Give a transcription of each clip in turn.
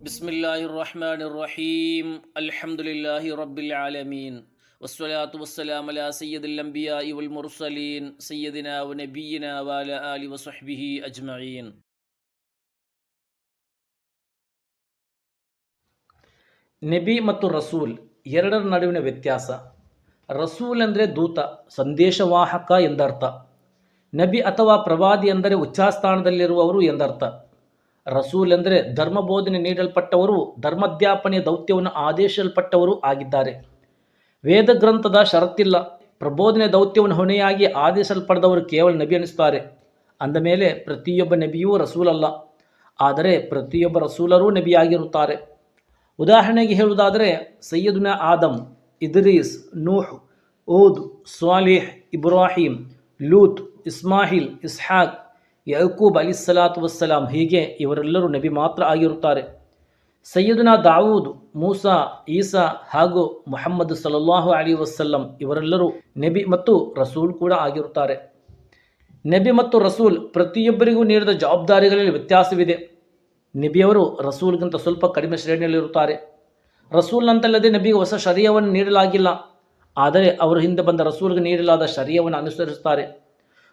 بسم الله الرحمن الرحيم الحمد لله رب العالمين والصلاة والسلام على سيد الأنبياء والمرسلين سيدنا ونبينا وعلى آله وصحبه أجمعين ನಬಿ ಮತ್ತು ರಸೂಲ್ ಎರಡರ ನಡುವಿನ ವ್ಯತ್ಯಾಸ ರಸೂಲ್ ಅಂದರೆ ದೂತ, ಸಂದೇಶವಾಹಕ ಎಂದರ್ಥ. ನಬಿ ಅಥವಾ ಪ್ರವಾದಿ ಅಂದರೆ ಉಚ್ಚಾಸ್ಥಾನದಲ್ಲಿರುವವರು ಎಂದರ್ಥ. ರಸೂಲ್ ಅಂದರೆ ಧರ್ಮ ಬೋಧನೆ ನೀಡಲ್ಪಟ್ಟವರು ಧರ್ಮಧ್ಯಾಪನೆಯ ದೌತ್ಯವನ್ನು ಆದೇಶಿಸಲ್ಪಟ್ಟವರು ಆಗಿದ್ದಾರೆ. ವೇದ ಗ್ರಂಥದ ಷರತ್ತಿಲ್ಲ, ಪ್ರಬೋಧನೆ ದೌತ್ಯವನ್ನು ಹೊಣೆಯಾಗಿ ಆದೇಶಲ್ಪಡೆದವರು ಕೇವಲ ನಬಿ ಅನಿಸ್ತಾರೆ ಅಂದ ಮೇಲೆ ಪ್ರತಿಯೊಬ್ಬ ನಬಿಯೂ ರಸೂಲಲ್ಲ, ಆದರೆ ಪ್ರತಿಯೊಬ್ಬ ರಸೂಲರೂ ನಬಿಯಾಗಿರುತ್ತಾರೆ. ಉದಾಹರಣೆಗೆ ಹೇಳುವುದಾದರೆ, ಸೈಯದುನ ಆದಮ್, ಇದ್ರೀಸ್, ನೂಹ್ ಓದ್, ಸ್ವಾಲಿಹ್, ಇಬ್ರಾಹಿಂ, ಲೂತ್, ಇಸ್ಮಾಹಿಲ್, ಇಸ್ಹಾಕ್, ಯಕೂಬ್ ಅಲಿ ಸಲಾತ್ ವಸ್ಸಲಾಂ ಹೀಗೆ ಇವರೆಲ್ಲರೂ ನಬಿ ಮಾತ್ರ ಆಗಿರುತ್ತಾರೆ. ಸೈಯದುನ ದಾವೂದ್, ಮೂಸಾ, ಈಸಾ ಹಾಗೂ ಮೊಹಮ್ಮದ್ ಸಲಲ್ಲಾಹು ಅಲಿ ವಸಲ್ಲಂ ಇವರೆಲ್ಲರೂ ನಬಿ ಮತ್ತು ರಸೂಲ್ ಕೂಡ ಆಗಿರುತ್ತಾರೆ. ನಬಿ ಮತ್ತು ರಸೂಲ್ ಪ್ರತಿಯೊಬ್ಬರಿಗೂ ನೀಡಿದ ಜವಾಬ್ದಾರಿಗಳಲ್ಲಿ ವ್ಯತ್ಯಾಸವಿದೆ. ನಬಿಯವರು ರಸೂಲ್ಗಿಂತ ಸ್ವಲ್ಪ ಕಡಿಮೆ ಶ್ರೇಣಿಯಲ್ಲಿರುತ್ತಾರೆ. ರಸೂಲ್ನಂತಲ್ಲದೆ ನಬಿಗೆ ಹೊಸ ಶರೀಯವನ್ನು ನೀಡಲಾಗಿಲ್ಲ. ಆದರೆ ಅವರ ಹಿಂದೆ ಬಂದ ರಸೂಲ್ಗೆ ನೀಡಲಾದ ಶರೀಯವನ್ನು ಅನುಸರಿಸುತ್ತಾರೆ.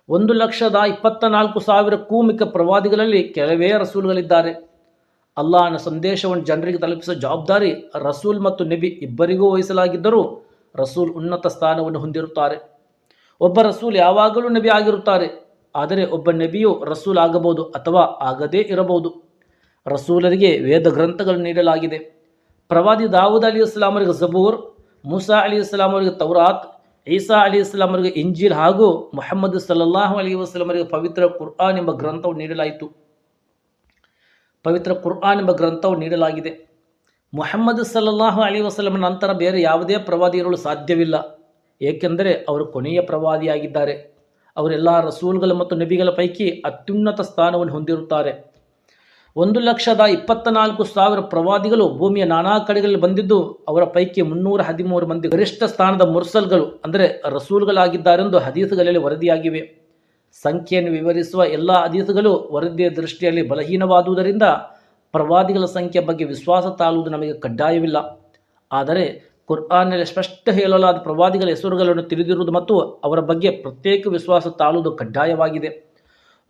ಒಂದು ಲಕ್ಷದ ಇಪ್ಪತ್ತ ನಾಲ್ಕು ಸಾವಿರ ಕೂಮಿಕ ಪ್ರವಾದಿಗಳಲ್ಲಿ ಕೆಲವೇ ರಸೂಲ್ಗಳಿದ್ದಾರೆ. ಅಲ್ಲಾಹನ ಸಂದೇಶವನ್ನು ಜನರಿಗೆ ತಲುಪಿಸುವ ಜವಾಬ್ದಾರಿ ರಸೂಲ್ ಮತ್ತು ನಬಿ ಇಬ್ಬರಿಗೂ ವಹಿಸಲಾಗಿದ್ದರೂ ರಸೂಲ್ ಉನ್ನತ ಸ್ಥಾನವನ್ನು ಹೊಂದಿರುತ್ತಾರೆ. ಒಬ್ಬ ರಸೂಲ್ ಯಾವಾಗಲೂ ನಬಿ ಆಗಿರುತ್ತಾರೆ. ಆದರೆ ಒಬ್ಬ ನಬಿಯು ರಸೂಲ್ ಆಗಬಹುದು ಅಥವಾ ಆಗದೇ ಇರಬಹುದು. ರಸೂಲರಿಗೆ ವೇದ ಗ್ರಂಥಗಳನ್ನು ನೀಡಲಾಗಿದೆ. ಪ್ರವಾದಿ ದಾವೂದ್ ಅಲಿ ಇಸ್ಲಾಮರಿಗೆ ಜಬೂರ್ ಮೂಸಾ ಅಲಿ ಇಸ್ಲಾಂ ಅವರಿಗೆ ತೌರಾತ್, ಈಸಾ ಅಲಿ ಇಸ್ಲಾಂ ಅವರಿಗೆ ಇಂಜಿಲ್ ಹಾಗೂ ಮೊಹಮ್ಮದ್ ಸಲ್ಲಲ್ಲಾಹು ಅಲಿ ವಸ್ಲಾಂ ಅವರಿಗೆ ಪವಿತ್ರ ಕುರ್ಆನ್ ಎಂಬ ಗ್ರಂಥವು ನೀಡಲಾಯಿತು. ಪವಿತ್ರ ಕುರ್ಆನ್ ಎಂಬ ಗ್ರಂಥವು ನೀಡಲಾಗಿದೆ. ಮೊಹಮ್ಮದ್ ಸಲ್ಲಲ್ಲಾಹು ಅಲಿ ವಸಲಂ ನಂತರ ಬೇರೆ ಯಾವುದೇ ಪ್ರವಾದಿ ಇರಲು ಸಾಧ್ಯವಿಲ್ಲ. ಏಕೆಂದರೆ ಅವರು ಕೊನೆಯ ಪ್ರವಾದಿಯಾಗಿದ್ದಾರೆ. ಅವರೆಲ್ಲ ರಸೂಲ್ಗಳು ಮತ್ತು ನಬಿಗಳ ಪೈಕಿ ಅತ್ಯುನ್ನತ ಸ್ಥಾನವನ್ನು ಹೊಂದಿರುತ್ತಾರೆ. ಒಂದು ಲಕ್ಷದ ಇಪ್ಪತ್ತ ನಾಲ್ಕು ಸಾವಿರ ಪ್ರವಾದಿಗಳು ಭೂಮಿಯ ನಾನಾ ಕಡೆಗಳಲ್ಲಿ ಬಂದಿದ್ದು, ಅವರ ಪೈಕಿ ಮುನ್ನೂರ ಹದಿಮೂರು ಮಂದಿ ಗರಿಷ್ಠ ಸ್ಥಾನದ ಮುರ್ಸಲ್ಗಳು, ಅಂದರೆ ರಸೂಲ್ಗಳಾಗಿದ್ದಾರೆಂದು ಹದೀಸುಗಳಲ್ಲಿ ವರದಿಯಾಗಿವೆ. ಸಂಖ್ಯೆಯನ್ನು ವಿವರಿಸುವ ಎಲ್ಲ ಹದೀಸುಗಳು ವರದಿಯ ದೃಷ್ಟಿಯಲ್ಲಿ ಬಲಹೀನವಾದುದರಿಂದ ಪ್ರವಾದಿಗಳ ಸಂಖ್ಯೆ ಬಗ್ಗೆ ವಿಶ್ವಾಸ ತಾಳುವುದು ನಮಗೆ ಕಡ್ಡಾಯವಿಲ್ಲ. ಆದರೆ ಕುರ್ಆನ್ನಲ್ಲಿ ಸ್ಪಷ್ಟ ಹೇಳಲಾದ ಪ್ರವಾದಿಗಳ ಹೆಸರುಗಳನ್ನು ತಿಳಿದಿರುವುದು ಮತ್ತು ಅವರ ಬಗ್ಗೆ ಪ್ರತ್ಯೇಕ ವಿಶ್ವಾಸ ತಾಳುವುದು ಕಡ್ಡಾಯವಾಗಿದೆ.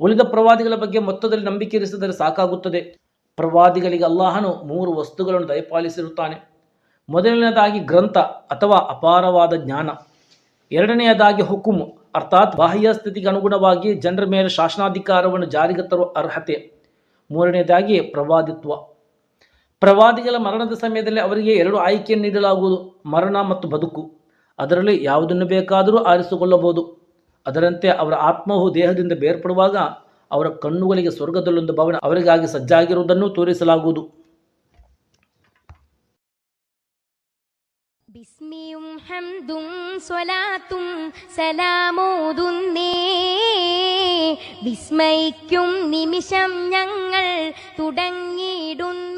ಉಳಿದ ಪ್ರವಾದಿಗಳ ಬಗ್ಗೆ ಮೊತ್ತದಲ್ಲಿ ನಂಬಿಕೆ ಇರಿಸಿದರೆ ಸಾಕಾಗುತ್ತದೆ. ಪ್ರವಾದಿಗಳಿಗೆ ಅಲ್ಲಾಹನು ಮೂರು ವಸ್ತುಗಳನ್ನು ದಯಪಾಲಿಸಿರುತ್ತಾನೆ. ಮೊದಲನೆಯದಾಗಿ ಗ್ರಂಥ ಅಥವಾ ಅಪಾರವಾದ ಜ್ಞಾನ. ಎರಡನೆಯದಾಗಿ ಹುಕುಮು ಅರ್ಥಾತ್ ಬಾಹ್ಯ ಸ್ಥಿತಿಗೆ ಅನುಗುಣವಾಗಿ ಜನರ ಮೇಲೆ ಶಾಸನಾಧಿಕಾರವನ್ನು ಜಾರಿಗೆ ತರುವ ಅರ್ಹತೆ. ಮೂರನೆಯದಾಗಿ ಪ್ರವಾದಿತ್ವ. ಪ್ರವಾದಿಗಳ ಮರಣದ ಸಮಯದಲ್ಲಿ ಅವರಿಗೆ ಎರಡು ಆಯ್ಕೆಯನ್ನು ನೀಡಲಾಗುವುದು, ಮರಣ ಮತ್ತು ಬದುಕು. ಅದರಲ್ಲಿ ಯಾವುದನ್ನು ಬೇಕಾದರೂ ಆರಿಸಿಕೊಳ್ಳಬಹುದು. ಅದರಂತೆ ಅವರ ಆತ್ಮವು ದೇಹದಿಂದ ಬೇರ್ಪಡುವಾಗ ಅವರ ಕಣ್ಣುಗಳಿಗೆ ಸ್ವರ್ಗದಲ್ಲೊಂದು ಭವನ ಅವರಿಗಾಗಿ ಸಜ್ಜಾಗಿರುವುದನ್ನು ತೋರಿಸಲಾಗುವುದು ബിസ്മിയും ഹംദും സ്വലാത്തും സലാമോതുന്നേ വിസ്മയിക്കും നിമിഷം ഞങ്ങൾ തുടങ്ങിയിടുന്നു